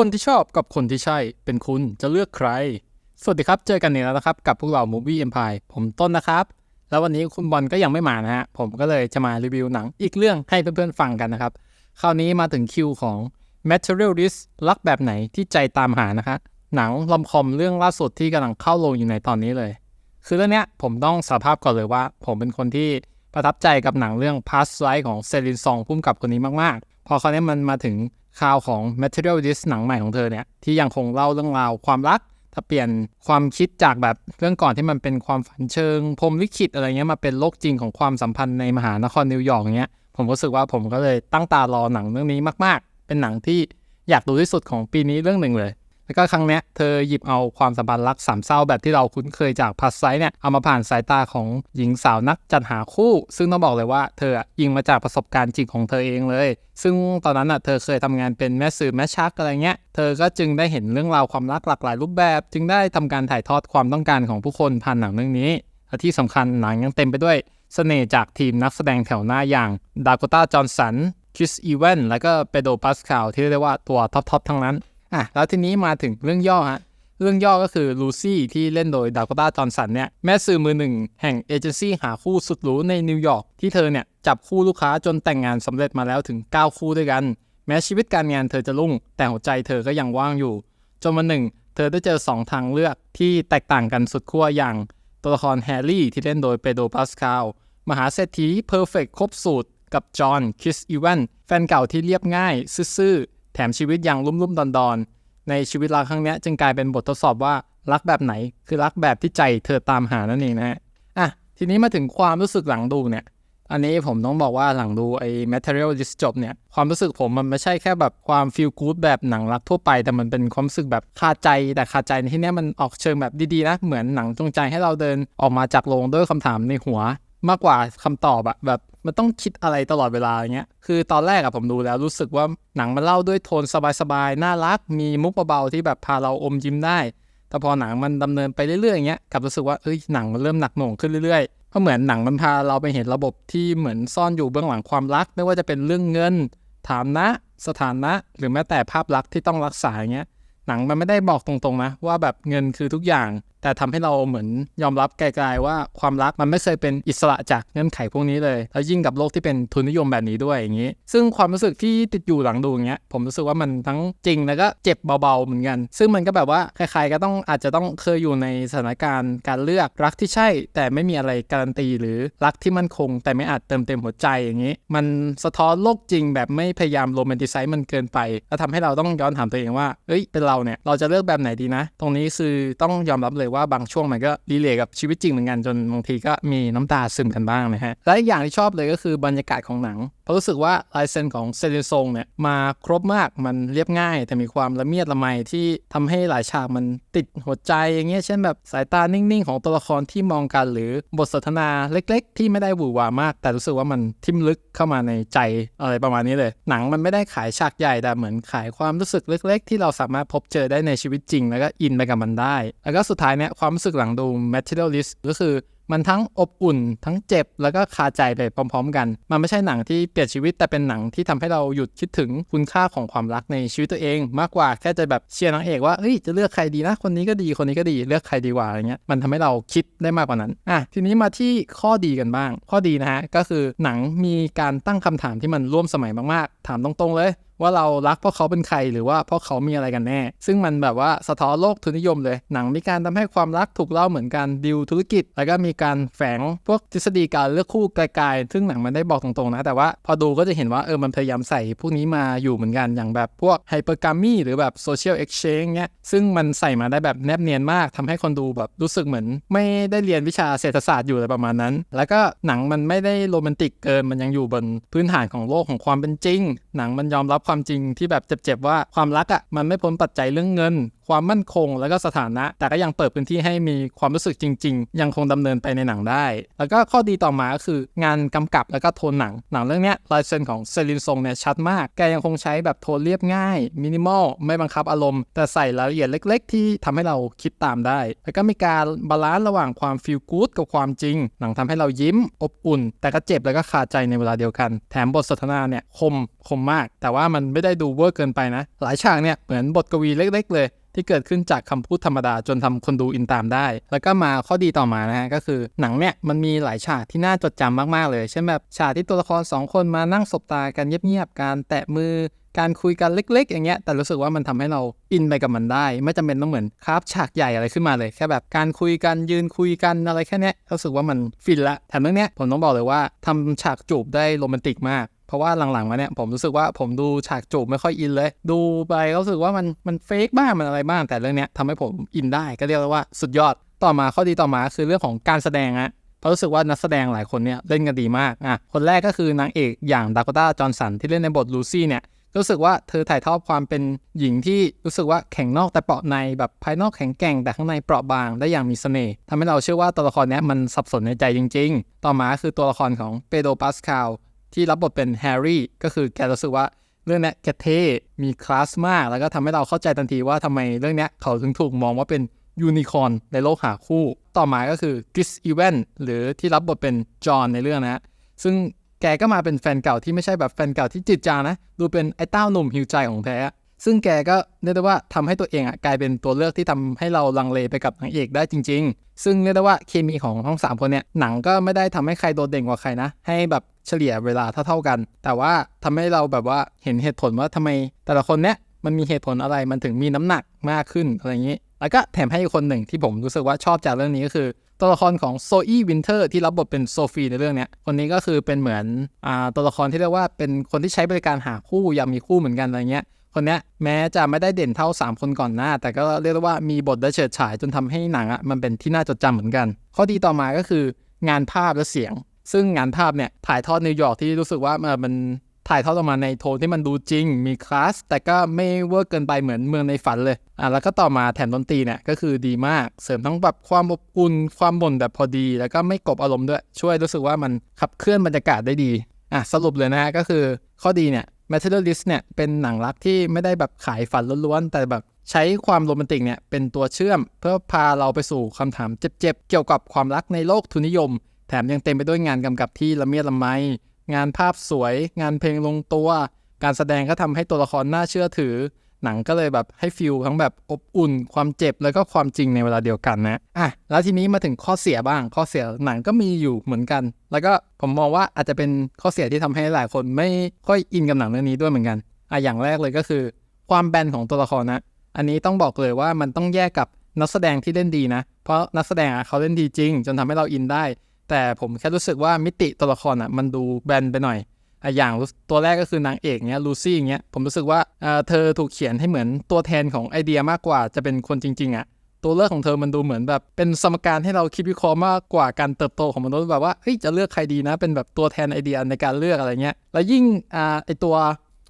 คนที่ชอบกับคนที่ใช่เป็นคุณจะเลือกใคร สวัสดีครับ เจอกันอีกแล้วนะครับ กับพวกเรา Movie Empire ผมต้นนะครับ แล้ววันนี้คุณบอลก็ยังไม่มานะฮะ ผมก็เลยจะมารีวิวหนังอีกเรื่องให้เพื่อนๆฟังกันนะครับ คราวนี้มาถึงคิวของ Materialist รักแบบไหนที่ใจตามหานะคะ หนังลอมคอมเรื่องล่าสุดที่กำลังเข้าลงอยู่ในตอนนี้เลย คือเรื่องนี้ผมต้องสารภาพก่อนเลยว่า ผมเป็นคนที่ประทับใจกับหนังเรื่อง Past Life ของเซรินซองพุ่มกับคนนี้มากๆ พอคราวนี้มันมาถึง ข่าวของ Materialist หนังใหม่ของเธอเนี่ยที่ยังคงเล่าเรื่องราวความรัก ถ้าเปลี่ยนความคิดจากแบบเรื่องก่อนที่มันเป็นความฝันเชิงพรมลิขิตอะไรเงี้ยมาเป็นโลกจริงของความสัมพันธ์ในมหานครนิวยอร์กเงี้ยผมรู้สึกว่าผมก็เลยตั้งตารอหนังเรื่องนี้มาก ๆ เป็นหนังที่อยากดูที่สุดของปีนี้เรื่องหนึ่งเลย แล้วก็ครั้งเนี้ยเธอหยิบเอาความสัมพันธ์รักสามเศร้าแบบที่เราคุ้นเคยจากพัสไซเนี่ยเอามาผ่านสายตาของหญิงสาวนักจัดหาคู่ ซึ่งต้องบอกเลยว่าเธออะยิงมาจากประสบการณ์จริงของเธอเองเลย ซึ่งตอนนั้นอะเธอเคยทำงานเป็นแม่สื่อแม่ชักอะไรเงี้ยเธอก็จึงได้เห็นเรื่องราวความรักหลากหลายรูปแบบ จึงได้ทำการถ่ายทอดความต้องการของผู้คนผ่านหนังเรื่องนี้และที่สำคัญหนังยังเต็มไปด้วยเสน่ห์จากทีมนักแสดงแถวหน้าอย่างดากต้าจอห์นสันคริสอีเวนและก็เปโดปัสคาลที่เรียกได้ว่าตัวท็อปๆทั้งนั้น อะแล้วทีนี้มาถึงเรื่องย่อฮะเรื่องย่อก็คือลูซี่ที่เล่นโดยดากต้าจอห์นสันเนี่ยแม่สื่อมือหนึ่งแห่งเอเจนซี่หาคู่สุดหรูในนิวยอร์กที่เธอเนี่ยจับคู่ลูกค้าจนแต่งงานสำเร็จมาแล้วถึง 9 คู่ด้วยกัน แม้ชีวิตการงานเธอจะรุ่ง แต่หัวใจเธอก็ยังว่างอยู่ จนวันหนึ่ง เธอได้เจอ 2 ทางเลือกที่แตกต่างกันสุดขั้วอย่าง ตัวละครแฮร์รี่ที่เล่นโดยเปโดรปาสคาลมหาเศรษฐีเพอร์เฟกครบสูตร กับจอห์นคริสอีแวนแฟนเก่าที่เรียบง่ายซื่อๆ แถมชีวิตยังลุ่มๆดอนๆ ในชีวิตรักครั้งนี้จึงกลายเป็นบททดสอบว่ารักแบบไหน คือรักแบบที่ใจเธอตามหานั่นเองนะฮะอะทีนี้มาถึงความรู้สึกหลังดูเนี่ย อันนี้ผมต้องบอกว่าหลังดูไอ้ Material List จบเนี่ย ความรู้สึกผมมันไม่ใช่แค่แบบความ feel good แบบหนังรักทั่วไป แต่มันเป็นความรู้สึกแบบคาใจ แต่คาใจในที่นี้มันออกเชิงแบบดีๆนะ เหมือนหนังจงใจให้เราเดินออกมาจากโรงด้วยคำถามในหัว มากกว่าคำตอบอะแบบมันต้องคิดอะไรตลอดเวลาอย่างเงี้ย คือตอนแรกอะผมดูแล้วรู้สึกว่าหนังมันเล่าด้วยโทนสบายๆ น่ารัก มีมุกเบาๆที่แบบพาเราอมยิ้มได้ แต่พอหนังมันดำเนินไปเรื่อยๆอย่างเงี้ยกลับรู้สึกว่าเอ้ยหนังมันเริ่มหนักหน่วงขึ้นเรื่อยๆเพราะเหมือนหนังมันพาเราไปเห็นระบบที่เหมือนซ่อนอยู่เบื้องหลังความรัก ไม่ว่าจะเป็นเรื่องเงิน ฐานะ สถานะ หรือแม้แต่ภาพลักษณ์ที่ต้องรักษาอย่างเงี้ยหนังมันไม่ได้บอกตรงๆนะว่าแบบเงินคือทุกอย่าง แต่ทำให้เราเหมือนยอมรับไกลๆว่าความรักมันไม่เคยเป็นอิสระจากเงื่อนไขพวกนี้เลย แล้วยิ่งกับโลกที่เป็นทุนนิยมแบบนี้ด้วยอย่างนี้ ซึ่งความรู้สึกที่ติดอยู่หลังดูอย่างเงี้ยผมรู้สึกว่ามันทั้งจริงแล้วก็เจ็บเบาๆเหมือนกัน ซึ่งมันก็แบบว่าใครๆก็ต้องอาจจะต้องเคยอยู่ในสถานการณ์การเลือกรักที่ใช่ แต่ไม่มีอะไรการันตี หรือรักที่มั่นคง แต่ไม่อาจเติมเต็มหัวใจอย่างนี้ มันสะท้อนโลกจริงแบบไม่พยายามโรแมนติไซส์มันเกินไป แล้วทำให้เราต้องย้อนถามตัวเองว่าเอ้ยเป็นเราเนี่ยเราจะเลือกแบบไหนดีนะ ตรงนี้คือต้องยอมรับเลยว่าบางช่วงมันก็รีเลทกับชีวิตจริงเหมือนกันจนบางทีก็มีน้ำตาซึมกันบ้างนะฮะและอีกอย่างที่ชอบเลยก็คือบรรยากาศของหนัง เพราะรู้สึกว่าลายเซ็นของเซริซงเนี่ยมาครบมากมันเรียบง่าย แต่มีความละเมียดละไมที่ทำให้หลายฉากมันติดหัวใจอย่างเงี้ยเช่นแบบสายตานิ่งๆ ของตัวละครที่มองกัน หรือบทสนทนาเล็ก ๆ ที่ไม่ได้หวือหวามาก แต่รู้สึกว่ามันทิมลึกเข้ามาในใจอะไรประมาณนี้เลย หนังมันไม่ได้ขายฉากใหญ่แต่เหมือนขายความรู้สึกเล็ก ๆ ที่เราสามารถพบเจอได้ในชีวิตจริง แล้วก็อินไปกับมันได้ แล้วก็สุดท้ายเนี่ยความรู้สึกหลังดู Materialist ก็คือ มันทั้งอบอุ่นทั้งเจ็บแล้วก็คาใจไปพร้อม ๆ กัน มันไม่ใช่หนังที่เปลี่ยนชีวิตแต่เป็นหนังที่ทำให้เราหยุดคิดถึงคุณค่าของความรักในชีวิตตัวเอง มากกว่าแค่จะแบบเชียร์นางเอกว่าเฮ้ยจะเลือกใครดีนะคนนี้ก็ดีคนนี้ก็ดีเลือกใครดีกว่าอะไรเงี้ยมันทำให้เราคิดได้มากกว่านั้นอะทีนี้มาที่ข้อดีกันบ้าง ข้อดีนะฮะก็คือหนังมีการตั้งคำถามที่มันร่วมสมัยมากๆ ถามตรงๆเลย ว่าเรารักเพราะเขาเป็นใครหรือว่าเพราะเขามีอะไรกันแน่ ซึ่งมันแบบว่าสะท้อนโลกทุนนิยมเลย หนังมีการทำให้ความรักถูกเล่าเหมือนการดิวธุรกิจ แล้วก็มีการแฝงพวกทฤษฎีการเลือกคู่ไกลๆ ซึ่งหนังมันได้บอกตรงๆนะ แต่ว่าพอดูก็จะเห็นว่าเออมันพยายามใส่พวกนี้มาอยู่เหมือนกันอย่างแบบพวกไฮเปอร์กามีหรือแบบโซเชียลเอ็กชแนนเงี้ยซึ่งมันใส่มาได้แบบแนบเนียนมากทำให้คนดูแบบรู้สึกเหมือน ไม่ได้เรียนวิชาเศรษฐศาสตร์อยู่อะไรประมาณนั้น แล้วก็หนังมันไม่ได้โรแมนติกเกินมันยังอยู่บนพื้นฐานของโลกของความเป็นจริง หนังมันยอมรับความจริงที่แบบเจ็บๆว่าความรักอะ่ะมันไม่พ้นปัจจัยเรื่องเงิน ความมั่นคง แล้วก็สถานะ แต่ก็ยังเปิดพื้นที่ให้มีความรู้สึกจริง ๆ ยังคงดำเนินไปในหนังได้ แล้วก็ข้อดีต่อมาก็คืองานกำกับแล้วก็โทนหนัง หนังเรื่องนี้ลายเซ็นของเซรินซงเนี่ยชัดมาก แกยังคงใช้แบบโทนเรียบง่าย มินิมอล ไม่บังคับอารมณ์ แต่ใส่รายละเอียดเล็ก ๆ ที่ทำให้เราคิดตามได้ แล้วก็มีการบาลานซ์ระหว่างความฟีลกู๊ดกับความจริง หนังทำให้เรายิ้ม อบอุ่น แต่ก็เจ็บแล้วก็คาดใจในเวลาเดียวกัน แถมบทสนทนาเนี่ยคมคมมาก แต่ว่ามันไม่ได้ดูเวอร์เกินไปนะ หลายฉากเนี่ยเหมือนบทกวีเล็ก ๆ เลยที่เกิดขึ้นจากคำพูดธรรมดาจนทำคนดูอินตามได้ แล้วก็มาข้อดีต่อมานะฮะก็คือหนังเนี่ยมันมีหลายฉากที่น่าจดจำมากๆเลยเช่นแบบฉากที่ตัวละครสองคนมานั่งสบตากันเงียบๆการแตะมือการคุยกันเล็ก ๆ อย่างเงี้ย แต่รู้สึกว่ามันทำให้เราอินไปกับมันได้ ไม่จำเป็นต้องเหมือนคราฟฉากใหญ่อะไรขึ้นมาเลย แค่แบบการคุยกันยืนคุยกันอะไรแค่นี้รู้สึกว่ามันฟินละแถมเรื่องเนี้ยผมต้องบอกเลยว่าทำฉากจูบได้โรแมนติกมาก เพราะว่าหลังๆมาเนี่ยผมรู้สึกว่าผมดูฉากจูบไม่ค่อยอินเลย ดูไปก็รู้สึกว่ามันมันเฟกบ้างมันอะไรบ้างแต่เรื่องเนี้ยทำให้ผมอินได้ก็เรียกว่าสุดยอดต่อมาข้อดีต่อมาคือเรื่องของการแสดงอะเพราะรู้สึกว่านักแสดงหลายคนเนี่ยเล่นกันดีมากอะคนแรกก็คือนางเอกอย่างดากต้าจอห์นสันที่เล่นในบทลูซี่เนี่ยรู้สึกว่าเธอถ่ายทอดความเป็นหญิงที่รู้สึกว่าแข็งนอกแต่เปราะในแบบภายนอกแข็งแกร่งแต่ข้างในเปราะบางได้อย่างมีเสน่ห์ทำให้เราเชื่อว่าตัวละครเนี้ยมันสับสนในใจจริง ๆ ต่อมาคือตัวละครของเปโดรปาสคาล ที่รับบทเป็นแฮร์รี่ก็คือแกรู้สึกว่าเรื่องนี้แกเท่มีคลาสมาก แล้วก็ทำให้เราเข้าใจทันทีว่าทำไมเรื่องนี้เขาถึงถูกมองว่าเป็นยูนิคอร์นในโลกหาคู่ ต่อมาก็คือกิสอีเวนหรือที่รับบทเป็นจอห์นในเรื่องนะซึ่งแกก็มาเป็นแฟนเก่าที่ไม่ใช่แบบแฟนเก่าที่จิตจานะ ดูเป็นไอ้เต้าหนุ่มหิวใจของแท้ ซึ่งแกก็เรียกได้ว่าทำให้ตัวเองอะกลายเป็นตัวเลือกที่ทำให้เราลังเลไปกับนางเอกได้จริง ๆ ซึ่งเรียกได้ว่าเคมีของทั้งสามคนเนี่ยหนังก็ไม่ได้ทำให้ใครโดดเด่นกว่าใครนะ ให้แบบเฉลี่ยเวลาเท่าๆกัน แต่ว่าทำให้เราแบบว่าเห็นเหตุผลว่าทำไม แต่ละคนเนี่ยมันมีเหตุผลอะไรมันถึงมีน้ำหนักมากขึ้นอะไรอย่างนี้ แล้วก็แถมให้อีกคนหนึ่งที่ผมรู้สึกว่าชอบจากเรื่องนี้ก็คือ ตัวละครของโซอี้วินเทอร์ที่รับบทเป็นโซฟีในเรื่องเนี้ยคนนี้ก็คือเป็นเหมือนอ่าตัวละครที่เรียกว่าเป็นคนที่ใช้บริการหาคู่อยากมีคู่เหมือนกันอะไรเงี้ย คนเนี้ยแม้จะไม่ได้เด่นเท่า 3 คนก่อนหน้า แต่ก็เรียกว่ามีบทได้เฉิดฉายจนทำให้หนังอะมันเป็นที่น่าจดจำเหมือนกัน ข้อดีต่อมาก็คืองานภาพและเสียง ซึ่งงานภาพเนี่ยถ่ายทอดนิวยอร์กที่รู้สึกว่ามันถ่ายทอดออกมาในโทนที่มันดูจริง มีคลาส แต่ก็ไม่เวอร์เกินไปเหมือนเมืองในฝันเลย อะแล้วก็ต่อมาแถมดนตรีเนี่ยก็คือดีมาก เสริมทั้งแบบความอบอุ่น ความบ่นแบบพอดี แล้วก็ไม่กบอารมณ์ด้วย ช่วยรู้สึกว่ามันขับเคลื่อนบรรยากาศได้ดี อะสรุปเลยนะฮะก็คือข้อดีเนี่ย Materialist เนี่ยเป็นหนังรักที่ไม่ได้แบบขายฝันล้วนๆ แต่แบบใช้ความโรแมนติกเนี่ยเป็นตัวเชื่อม เพื่อพาเราไปสู่คำถามเจ็บๆ เกี่ยวกับความรักในโลกทุนนิยม แถมยังเต็มไปด้วยงานกำกับที่ละเมียดละไม งานภาพสวย งานเพลงลงตัว การแสดงก็ทำให้ตัวละครน่าเชื่อถือ หนังก็เลยแบบให้ฟิลทั้งแบบอบอุ่น ความเจ็บแล้วก็ความจริงในเวลาเดียวกันนะอะแล้วทีนี้มาถึงข้อเสียบ้าง ข้อเสียหนังก็มีอยู่เหมือนกัน แล้วก็ผมมองว่าอาจจะเป็นข้อเสียที่ทำให้หลายคนไม่ค่อยอินกับหนังเรื่องนี้ด้วยเหมือนกันอะอย่างแรกเลยก็คือ ความแบนของตัวละครนะ อันนี้ต้องบอกเลยว่ามันต้องแยกกับนักแสดงที่เล่นดีนะ เพราะนักแสดงอะเขาเล่นดีจริง จนทำให้เราอินได้ แต่ผมแค่รู้สึกว่ามิติตัวละครอะมันดูแบนไปหน่อย อย่างตัวแรกก็คือนางเอกเนี้ยลูซี่เนี้ยผมรู้สึกว่าเธอถูกเขียนให้เหมือนตัวแทนของไอเดียมากกว่าจะเป็นคนจริง ๆอะตัวเลือกของเธอมันดูเหมือนแบบเป็นสมการให้เราคิดวิเคราะห์มากกว่าการเติบโตของมนุษย์แบบว่าเฮ้ยจะเลือกใครดีนะ เป็นแบบตัวแทนไอเดียในการเลือกอะไรเงี้ยแล้วยิ่งอ่าไอตัว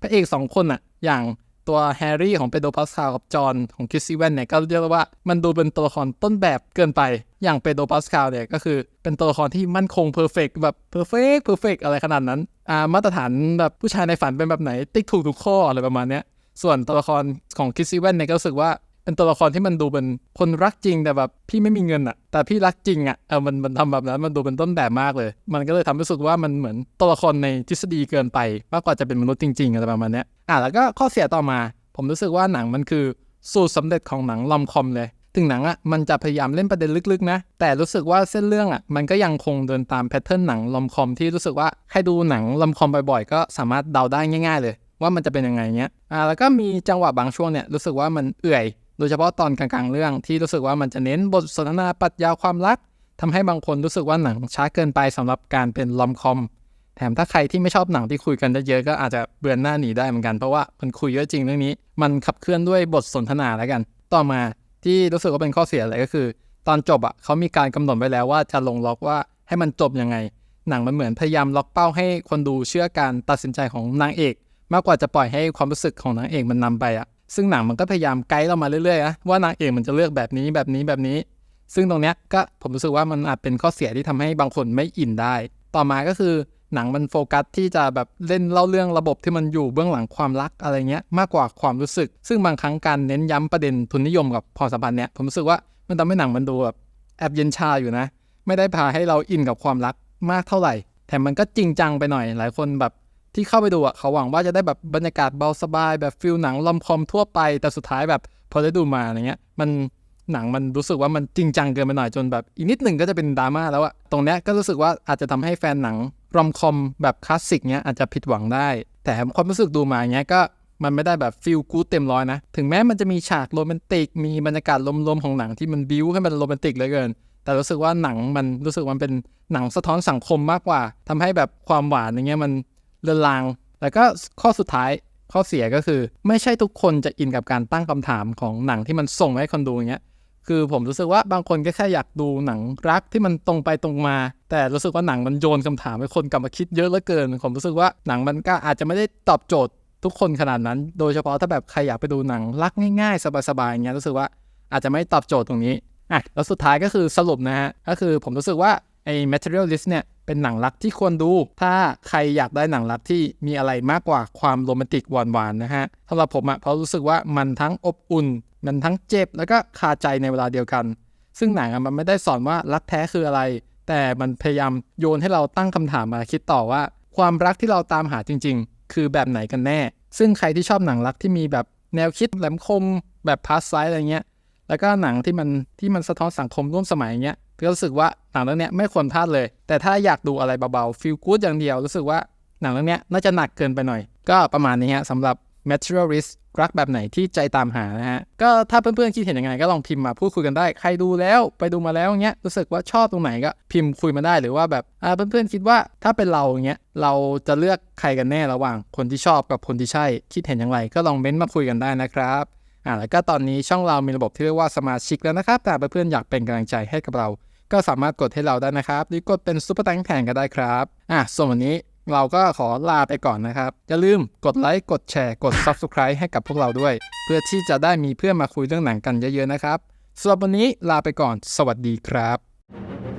พระเอกสองคนอะอย่าง ตัวแฮร์รี่ของเปโดรพาสคาลกับจอห์นของคริสซี่แวนเนี่ยก็เรียกว่ามันดูเป็นตัวละครต้นแบบเกินไป อย่างเปโดรพาสคาลเนี่ยก็คือเป็นตัวละครที่มั่นคงเพอร์เฟกแบบเพอร์เฟกเพอร์เฟกอะไรขนาดนั้นอ่ามาตรฐานแบบผู้ชายในฝันเป็นแบบไหน ติ๊กถูกทุกข้ออะไรประมาณเนี้ยส่วนตัวละครของคิสซี่แวนเนี่ยก็รู้สึกว่า เป็นตัวละครที่มันดูเป็นคนรักจริงแต่แบบพี่ไม่มีเงินอะแต่พี่รักจริงอะเออมันมันทำแบบนั้นมันดูเป็นต้นแบบมากเลย มันก็เลยทำให้รู้สึกว่ามันเหมือนตัวละครในทฤษฎีเกินไป มากกว่าจะเป็นมนุษย์จริงๆอะไรประมาณเนี้ยอะแล้วก็ข้อเสียต่อมา ผมรู้สึกว่าหนังมันคือสูตรสำเร็จของหนังลอมคอมเลยถึงหนังอะมันจะพยายามเล่นประเด็นลึกๆนะ แต่รู้สึกว่าเส้นเรื่องอะมันก็ยังคงเดินตามแพทเทิร์นหนังลอมคอมที่รู้สึกว่าใครดูหนังลอมคอมบ่อยๆ ก็สามารถเดาได้ง่าย ๆ เลย ว่ามันจะเป็นยังไงเงี้ยอ่าแล้วก็มีจังหวะบางช่วงเนี่ยรู้สึกว่ามันเอื่อย โดยเฉพาะตอนกลางๆเรื่องที่รู้สึกว่ามันจะเน้นบทสนทนาปรัชญาความรักทำให้บางคนรู้สึกว่าหนังช้าเกินไปสำหรับการเป็นลอมคอม แถมถ้าใครที่ไม่ชอบหนังที่คุยกันเยอะๆก็อาจจะเบือนหน้าหนีได้เหมือนกันเพราะว่ามันคุยเยอะจริงเรื่องนี้ มันขับเคลื่อนด้วยบทสนทนาแล้วกัน ต่อมาที่รู้สึกว่าเป็นข้อเสียเลยก็คือ ตอนจบอะเขามีการกำหนดไว้แล้วว่าจะลงล็อกว่าให้มันจบยังไง หนังมันเหมือนพยายามล็อกเป้าให้คนดูเชื่อการตัดสินใจของนางเอก มากกว่าจะปล่อยให้ความรู้สึกของนางเอกมันนำไปอะ ซึ่งหนังมันก็พยายามไกด์เรามาเรื่อยๆนะว่านางเอกมันจะเลือกแบบนี้แบบนี้แบบนี้ ซึ่งตรงเนี้ยก็ผมรู้สึกว่ามันอาจเป็นข้อเสียที่ทำให้บางคนไม่อินได้ ต่อมาก็คือหนังมันโฟกัสที่จะแบบเล่นเล่าเรื่องระบบที่มันอยู่เบื้องหลังความรักอะไรเงี้ยมากกว่าความรู้สึก ซึ่งบางครั้งการเน้นย้ำประเด็นทุนนิยมกับความสัมพันธ์เนี้ยผมรู้สึกว่ามันทำให้หนังมันดูแบบแอบเย็นชาอยู่นะ ไม่ได้พาให้เราอินกับความรักมากเท่าไหร่แถมมันก็จริงจังไปหน่อยหลายคนแบบ ที่เข้าไปดูอะเขาหวังว่าจะได้แบบบรรยากาศเบาสบายแบบฟิลหนังลอมคอมทั่วไป แต่สุดท้ายแบบพอได้ดูมาอะไรเงี้ย มันหนังมันรู้สึกว่ามันจริงจังเกินไปหน่อยจนแบบอีกนิดหนึ่งก็จะเป็นดราม่าแล้วอะตรงเนี้ยก็รู้สึกว่าอาจจะทำให้แฟนหนังรอมคอมแบบคลาสสิกเนี้ยอาจจะผิดหวังได้ แต่ความรู้สึกดูมาเงี้ยก็มันไม่ได้แบบฟิลกู๊ดเต็มร้อยนะ ถึงแม้มันจะมีฉากโรแมนติก มีบรรยากาศลมๆของหนังที่มันบิ้วให้มันโรแมนติกเหลยเกิน แต่รู้สึกว่าหนังมันรู้สึกมันเป็นหนังสะท้อนสังคมมากกว่าทำให้แบบความหวานอย่างเงี้ยมัน เลือนลาง แล้วก็ข้อสุดท้ายข้อเสียก็คือ ไม่ใช่ทุกคนจะอินกับการตั้งคำถามของหนังที่มันส่งให้คนดูอย่างเงี้ยคือผมรู้สึกว่าบางคนก็แค่อยากดูหนังรักที่มันตรงไปตรงมา แต่รู้สึกว่าหนังมันโยนคำถามให้คนกลับมาคิดเยอะเหลือเกิน ผมรู้สึกว่าหนังมันก็อาจจะไม่ได้ตอบโจทย์ทุกคนขนาดนั้น โดยเฉพาะถ้าแบบใครอยากไปดูหนังรักง่ายๆ สบายๆอย่างเงี้ยรู้สึกว่าอาจจะไม่ตอบโจทย์ตรงนี้อะแล้วสุดท้ายก็คือสรุปนะฮะก็คือผมรู้สึกว่าไอ้ materialist เนี่ย เป็นหนังรักที่ควรดู ถ้าใครอยากได้หนังรักที่มีอะไรมากกว่าความโรแมนติกหวานๆนะฮะสำหรับผมอะเพราะรู้สึกว่ามันทั้งอบอุ่น มันทั้งเจ็บแล้วก็คาใจในเวลาเดียวกัน ซึ่งหนังอะมันไม่ได้สอนว่ารักแท้คืออะไร แต่มันพยายามโยนให้เราตั้งคำถามมาคิดต่อว่า ความรักที่เราตามหาจริง ๆ คือแบบไหนกันแน่ ซึ่งใครที่ชอบหนังรักที่มีแบบแนวคิดแหลมคมแบบพาสไซอะไรเงี้ยแล้วก็หนังที่มันที่มันสะท้อนสังคมร่วมสมัยอย่างเงี้ย ก็รู้สึกว่าหนังเรื่องนี้ไม่ควรพลาดเลย แต่ถ้าอยากดูอะไรเบาๆฟีลกู๊ดอย่างเดียวรู้สึกว่าหนังเรื่องนี้น่าจะหนักเกินไปหน่อย ก็ประมาณนี้ฮะสำหรับ materialist รักแบบไหนที่ใจตามหานะฮะ ก็ถ้าเพื่อนๆคิดเห็นยังไงก็ลองพิมพ์มาพูดคุยกันได้ ใครดูแล้วไปดูมาแล้วเงี้ยรู้สึกว่าชอบตรงไหนก็พิมพ์คุยมาได้หรือว่าแบบอ่าเพื่อนๆคิดว่าถ้าเป็นเราอย่างเงี้ยเราจะเลือกใครกันแน่ระหว่างคนที่ชอบกับคนที่ใช่คิดเห็นอย่างไร ก็ลองเม้นต์มาคุยกันได้นะครับอ่าแล้วก็ตอนนี้ช่องเรามีระบบที่เรียกว่าสมาชิกแล้วนะครับแต่เพื่อนๆอยากเป็นกำลังใจให้กับเรา ก็สามารถกดให้เราได้นะครับ หรือกดเป็นซุปเปอร์แตงแผงก็ได้ครับอะส่วนวันนี้เราก็ขอลาไปก่อนนะครับ อย่าลืมกดไลค์ กดแชร์ กด Subscribe ให้กับพวกเราด้วย เพื่อที่จะได้มีเพื่อนมาคุยเรื่องหนังกันเยอะๆนะครับสำหรับวันนี้ลาไปก่อน สวัสดีครับ